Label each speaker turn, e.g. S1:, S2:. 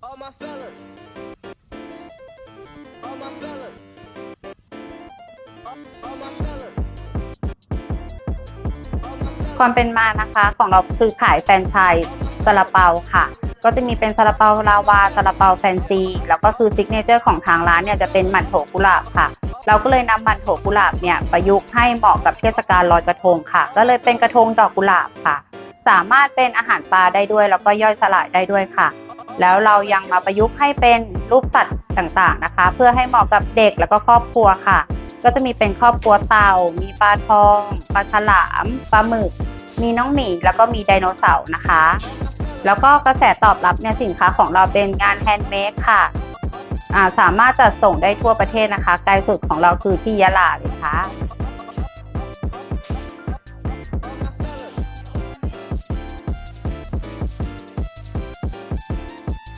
S1: All my fellas. All my fellas. All, my fellas. All my fellas.
S2: ความเป็นมานะคะของเราคือขายแฟรนไชส์ซาลาเปาค่ะ ก็จะมีเป็นซาลาเปาลาวาซาลาเปาแฟนซี แล้วก็คือซิกเนเจอร์ของทางร้านเนี่ยจะเป็นหมั่นโถกุหลาบค่ะ เราก็เลยนำหมั่นโถกุหลาบเนี่ยประยุกต์ให้เหมาะกับเทศกาลลอยกระทงค่ะ ก็เลยเป็นกระทงดอกกุหลาบค่ะ สามารถเป็นอาหารปลาได้ด้วย แล้วก็ย่อยสลายได้ด้วยค่ะ แล้วเรายังมาประยุกต์ให้เป็นรูปสัตว์ต่างๆนะคะ เพื่อให้เหมาะกับเด็กแล้วก็ครอบครัวค่ะ ก็จะมีเป็นครอบครัวเต่า มีปลาทองปลาฉลามปลาหมึก มีน้องหมีแล้วก็มีไดโนเสาร์นะคะ แล้วก็กระแสตอบรับเนี่ยสินค้าของเราเป็นงานแฮนด์เมดค่ะสามารถจัดส่งได้ทั่วประเทศนะคะไกลสุดของเราคือที่ยะลาเลยค่ะ